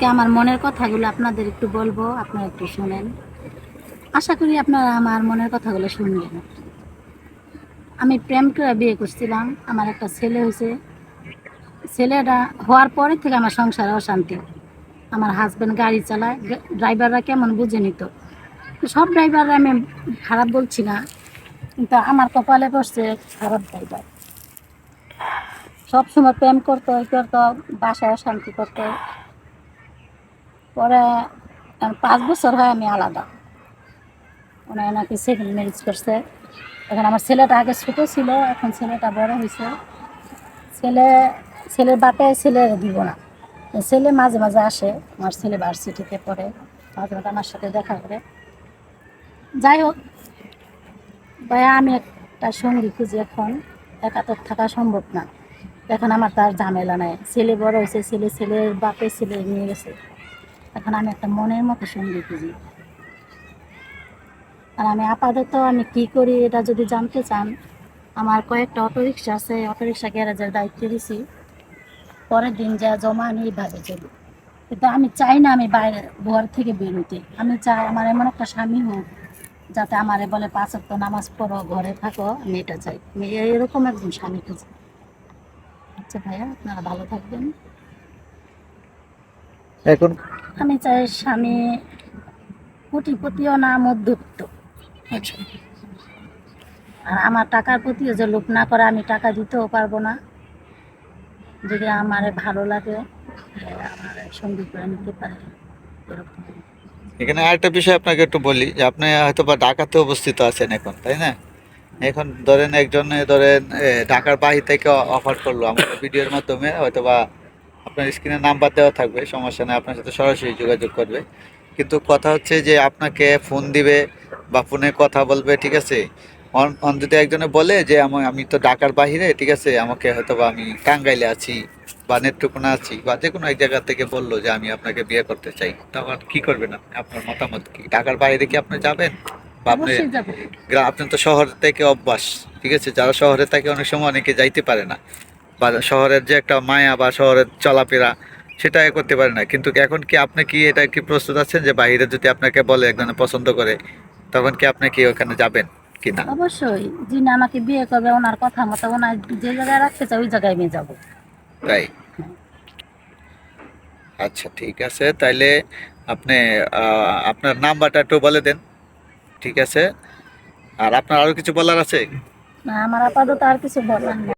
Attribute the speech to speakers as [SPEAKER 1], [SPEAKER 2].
[SPEAKER 1] আজকে আমার মনের কথাগুলো আপনাদের একটু বলব, আপনারা একটু শুনেন। আশা করি আপনারা আমার মনের কথাগুলো শুনবেন। আমি প্রেম করে বিয়ে করছিলাম, আমার একটা ছেলে হয়েছে। ছেলেটা হওয়ার পরে থেকে আমার সংসারে অশান্তি। আমার হাজব্যান্ড গাড়ি চালায়, ড্রাইভাররা কেমন বুঝে নিত। সব ড্রাইভাররা আমি খারাপ বলছি না, কিন্তু আমার কপালে বসছে খারাপ ড্রাইভার। সবসময় প্রেম করতো করতো, বাসায় অশান্তি করতো। পরে পাঁচ বছর হয় আমি আলাদা। ওনার নাকি সেকেন্ড ম্যারেজ করছে। এখন আমার ছেলেটা আগে ছোটো ছিল, এখন ছেলেটা বড় হয়েছে ছেলে, ছেলের বাপে ছেলে দিব না। ছেলে মাঝে মাঝে আসে, আমার ছেলে ভার্সিটিতে পড়ে। মাঝে মাঝে আমার সাথে দেখা করে। যাই হোক, ভাইয়া, আমি একটা সঙ্গী খুঁজি এখন। একা তো থাকা সম্ভব না। এখন আমার তার ঝামেলা নাই। ছেলে বড় হয়েছে ছেলে, ছেলের বাপে ছেলে নিয়ে গেছে। এখন আমি একটা মনের মতো সঙ্গী খুঁজি আর আমি আপাতত আমি কি করি এটা যদি জানতে চান, আমার কয়েকটা অটোরিক্সা আছে অটোরিক্সা গ্যারেজের দায়িত্ব দিছি। পরের দিন যা জমা আমি এইভাবে চলি। কিন্তু আমি চাই না আমি বাইরে, ঘর থেকে বেরোতে আমি চাই আমার এমন একটা স্বামী হোক, যাতে আমারে বলে পাঁচ ওয়াক্ত নামাজ পড়ো, ঘরে থাকো, আমি এটা চাই। আমি এরকম একজন স্বামী খুঁজি। আচ্ছা ভাইয়া, আপনারা ভালো থাকবেন।
[SPEAKER 2] এখন
[SPEAKER 1] আমি চাই স্বামী কোটিপতিও না মধ্যবিত্ত।
[SPEAKER 2] আচ্ছা।
[SPEAKER 1] আর আমার টাকার প্রতিও যে লোভ না করে আমি টাকা দিতেও পারব না। যদি আমার ভালো লাগে আমার সঙ্গী করে নিতে পারে এরকম।
[SPEAKER 2] এখানে আরেকটা বিষয় আপনাকে একটু বলি যে আপনি হয়তো বা ঢাকাতে অবস্থিত আছেন এখন তাই না? এখন ধরেন একজন ধরেন ঢাকার বাহির থেকে অফার করল আমাদের ভিডিওর মাধ্যমে হয়তো বা আপনার স্ক্রিনে নাম্বার দেওয়া থাকবে সমস্যা নেই আপনার সাথে সরাসরি যোগাযোগ করবে। কিন্তু কথা হচ্ছে যে আপনাকে ফোন দিবে বা ফোনে কথা বলবে ঠিক আছে? যদি একজনে বলে যে আমি আমি তো ঢাকার বাহিরে ঠিক আছে? আমাকে হয়তো বা আমি টাঙ্গাইলে আছি বা নেত্রকোনা আছি বা যে কোনো এক জায়গা থেকে বলল যে আমি আপনাকে বিয়ে করতে চাই তখন কি করবেন আপনি? আপনার মতামত কি? ঢাকার বাইরে কি আপনি যাবেন? বা আপনি
[SPEAKER 1] অবশ্যই যাব।
[SPEAKER 2] গ্রা- আপনি তো শহর থেকে অভ্যাস ঠিক আছে? যারা শহরে থাকে অনেক সময় অনেকে যাইতে পারে না। বা শহরের যে একটা মায়া বা শহরের চলাফেরা সেটা করতে পারে না। কিন্তু এখন কি আপনি কি এটা কি প্রস্তুত আছেন যে বাইরে যদি আপনাকে বলে একজনে পছন্দ করে তখন কি আপনি কি ওখানে যাবেন কি না?
[SPEAKER 1] অবশ্যই। যিনি আমাকে বিয়ে করবে ওনার কথা মতো ওনার যে জায়গায় রাখতে চাই ওই জায়গায় আমি যাব।
[SPEAKER 2] তাই? আচ্ছা ঠিক আছে। তাইলে আপনি আপনার নাম্বারটা একটু বলে দেন। ঠিক আছে? আর আপনার আরও কিছু বলার আছে?
[SPEAKER 1] না আমার আপাতত আর কিছু বলার নেই।